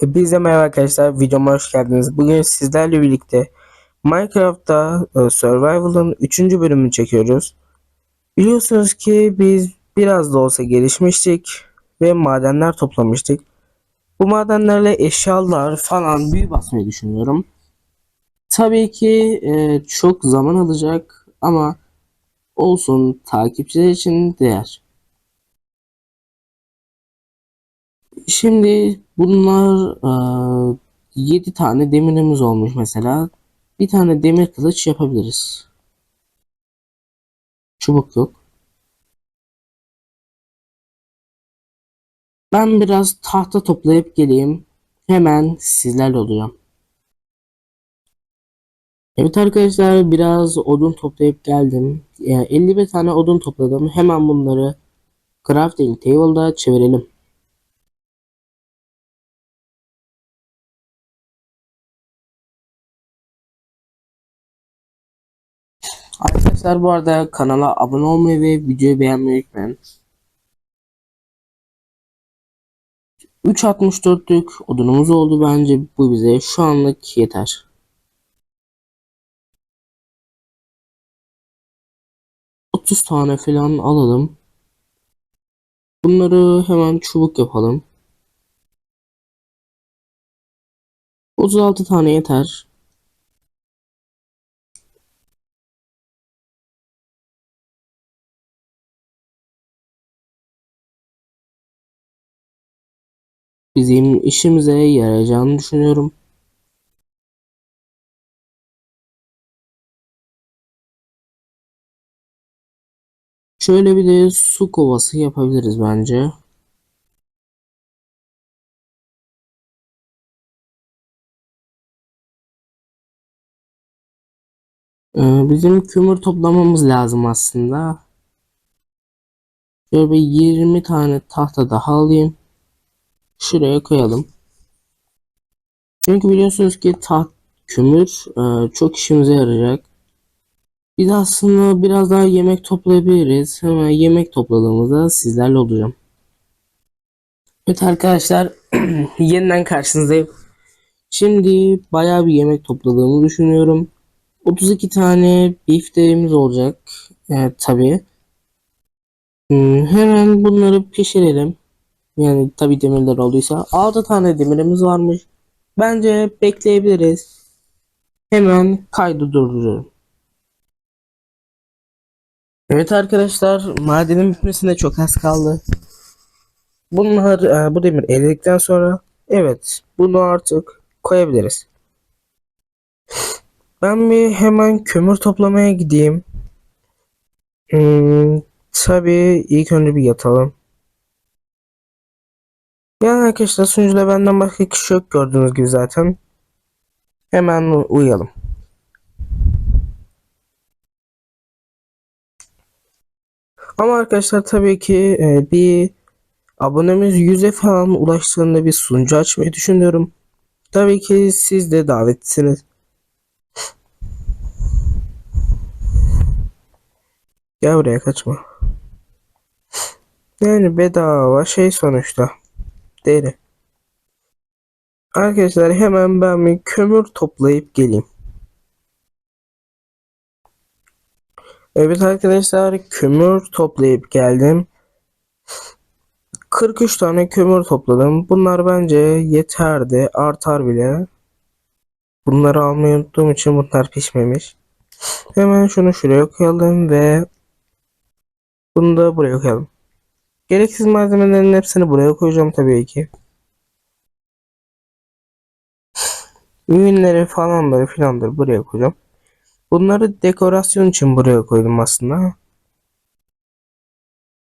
Hepinize merhaba arkadaşlar. Videoma hoş geldiniz. Bugün sizlerle birlikte Minecraft'ta e, Survival'ın 3. bölümünü çekiyoruz. Biliyorsunuz ki biz biraz da olsa gelişmiştik ve madenler toplamıştık. Bu madenlerle eşyalar falan büyü basmayı düşünüyorum. Tabii ki e, çok zaman alacak ama olsun takipçiler için değer. Şimdi bunlar eee 7 tane demirimiz olmuş mesela. Bir tane demir kılıç yapabiliriz. Çubuk yok. Ben biraz tahta toplayıp geleyim. Hemen sizlerle olacağım. Evet arkadaşlar biraz odun toplayıp geldim. Yani 51 tane odun topladım. Hemen bunları crafting table'da çevirelim. Arkadaşlar bu arada kanala abone olmayı ve videoyu beğenmeyi unutmayın. 3.64'lük odunumuz oldu bence bu bize şu anlık yeter. Otuz tane falan alalım. Bunları hemen çubuk yapalım. 36 tane yeter. Bizim işimize yarayacağını düşünüyorum. Şöyle bir de su kovası yapabiliriz bence. Ee, bizim kömür toplamamız lazım aslında. Şöyle bir 20 tane tahta daha alayım. Şuraya koyalım. Çünkü biliyorsunuz ki taht kömür e, çok işimize yarayacak. Biz aslında biraz daha yemek toplayabiliriz. Hemen yemek topladığımızda sizlerle olacağım. Evet arkadaşlar yeniden karşınızdayım. Şimdi bayağı bir yemek topladığımı düşünüyorum. 32 tane bifteğimiz olacak. Evet tabii. Hmm, hemen bunları pişirelim. Yani tabii demirler olduysa. 6 tane demirimiz varmış. Bence bekleyebiliriz. Hemen kaydı durduruyorum. Evet arkadaşlar madenin bitmesine çok az kaldı. Bunlar e, bu demir eridikten sonra evet bunu artık koyabiliriz. Ben bir hemen kömür toplamaya gideyim. Hmm, tabii ilk önce bir yatalım. Yani arkadaşlar sunucuda benden başka kişi yok gördüğünüz gibi zaten. Hemen uyuyalım. Ama arkadaşlar tabii ki e, bir abonemiz 100'e falan ulaştığında bir sunucu açmayı düşünüyorum. Tabii ki siz de davetlisiniz. Gel buraya kaçma. Yani bedava şey sonuçta. Deri. Arkadaşlar hemen ben bir kömür toplayıp geleyim. Evet arkadaşlar kömür toplayıp geldim. 43 tane kömür topladım. Bunlar bence yeterdi. Artar bile. Bunları almayı unuttuğum için bunlar pişmemiş. Hemen şunu şuraya koyalım ve bunu da buraya koyalım. Gereksiz malzemelerin hepsini buraya koyacağım tabii ki. Ürünleri falanları filanları buraya koyacağım. Bunları dekorasyon için buraya koydum aslında.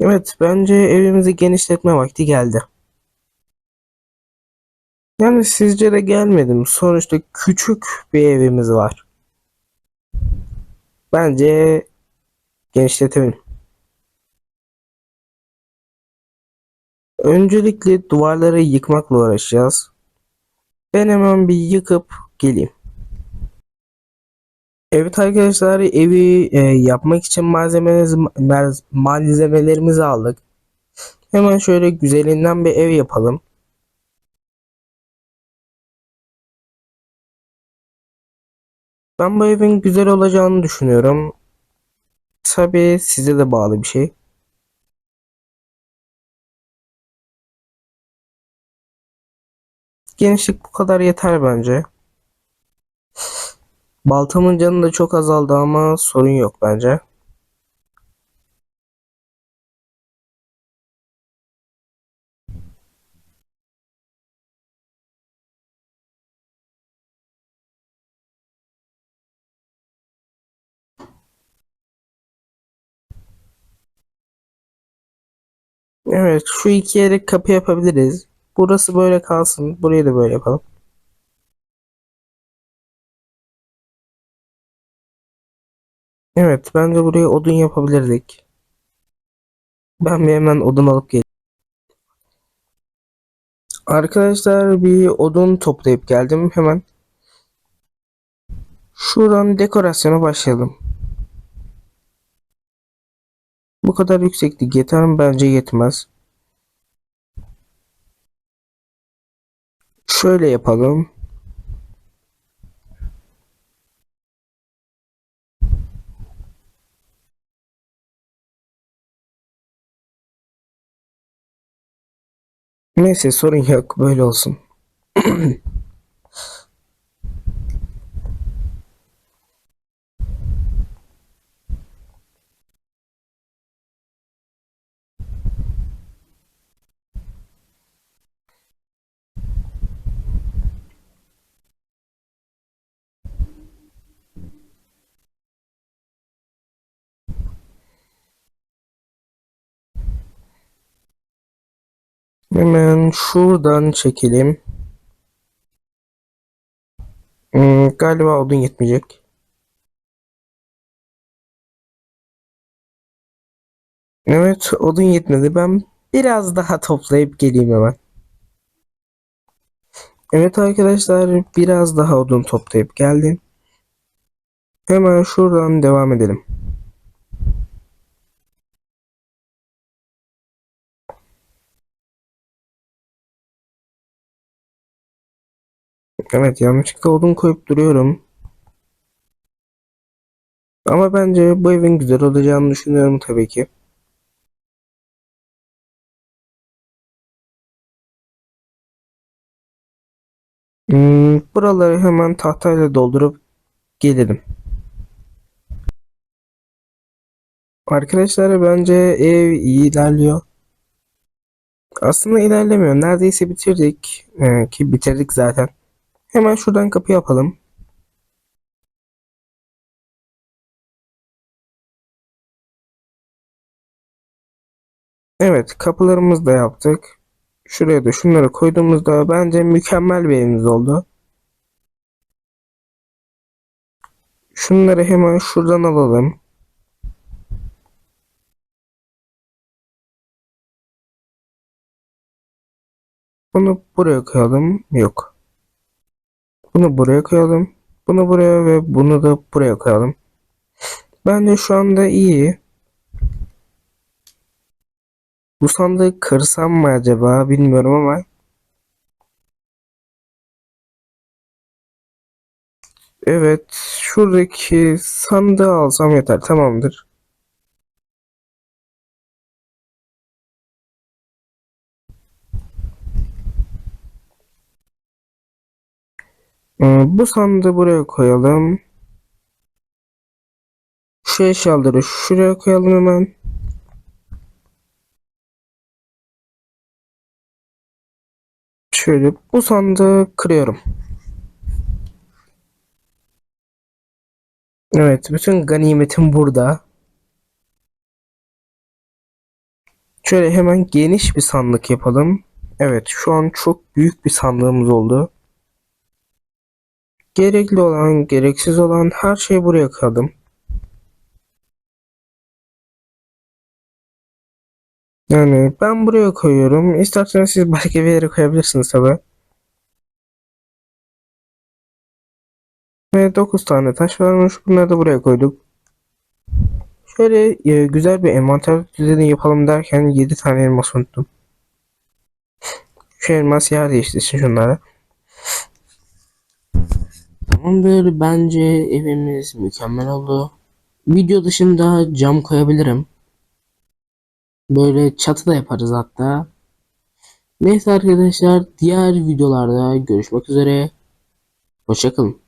Evet bence evimizi genişletme vakti geldi. Yani sizce de gelmedim. Sonuçta küçük bir evimiz var. Bence genişletelim. Öncelikle duvarları yıkmakla uğraşacağız. Ben hemen bir yıkıp geleyim. Evet arkadaşlar evi e, yapmak için malzemelerimizi aldık. Hemen şöyle güzelinden bir ev yapalım. Ben bu evin güzel olacağını düşünüyorum. Tabi size de bağlı bir şey. Genişlik bu kadar yeter bence. Baltamın canı da çok azaldı ama sorun yok bence. Evet, şu iki yere kapı yapabiliriz. Burası böyle kalsın. Burayı da böyle yapalım. Evet, bence buraya odun yapabilirdik. Ben bir hemen odun alıp geleyim. Arkadaşlar bir odun toplayıp geldim hemen. Şuradan dekorasyona başlayalım. Bu kadar yükseklik yeter mi? Bence yetmez. Şöyle yapalım. Neyse sorun yok. Böyle olsun. Hemen şuradan çekelim. Hmm, galiba odun yetmeyecek. Evet, odun yetmedi. Ben biraz daha toplayıp geleyim hemen. Evet arkadaşlar, biraz daha odun toplayıp geldim. Hemen şuradan devam edelim. Evet, yanlışlıkla odun koyup duruyorum. Ama bence bu evin güzel olacağını düşünüyorum tabii ki. Hmm, buraları hemen tahtayla doldurup gelelim. Arkadaşlar bence ev iyi ilerliyor. Aslında ilerlemiyor. Neredeyse bitirdik. Ee, ki bitirdik zaten. Hemen şuradan kapı yapalım. Evet, kapılarımızı da yaptık. Şuraya da şunları koyduğumuzda bence mükemmel bir evimiz oldu. Şunları hemen şuradan alalım. Bunu buraya koyalım. Yok. Bunu buraya koyalım. Bunu buraya ve bunu da buraya koyalım. Bence şu anda iyi. Bu sandığı kırsam mı acaba bilmiyorum ama. Evet, şuradaki sandığı alsam yeter. Tamamdır. Bu sandığı buraya koyalım. Şu eşyaları şuraya koyalım hemen. Şöyle bu sandığı kırıyorum. Evet, bütün ganimetim burada. Şöyle hemen geniş bir sandık yapalım. Evet, şu an çok büyük bir sandığımız oldu. Gerekli olan, gereksiz olan her şeyi buraya koyalım. Yani ben buraya koyuyorum. İsterseniz siz başka bir yere koyabilirsiniz tabi. Ve 9 tane taş varmış. Bunları da buraya koyduk. Şöyle e, güzel bir envanter düzeni yapalım derken 7 tane elmas unuttum. Şu elmas yer değiştirsin şunlara. Tamamdır. Bence evimiz mükemmel oldu. Video dışında cam koyabilirim. Böyle çatı da yaparız hatta. Neyse arkadaşlar diğer videolarda görüşmek üzere. Hoşçakalın.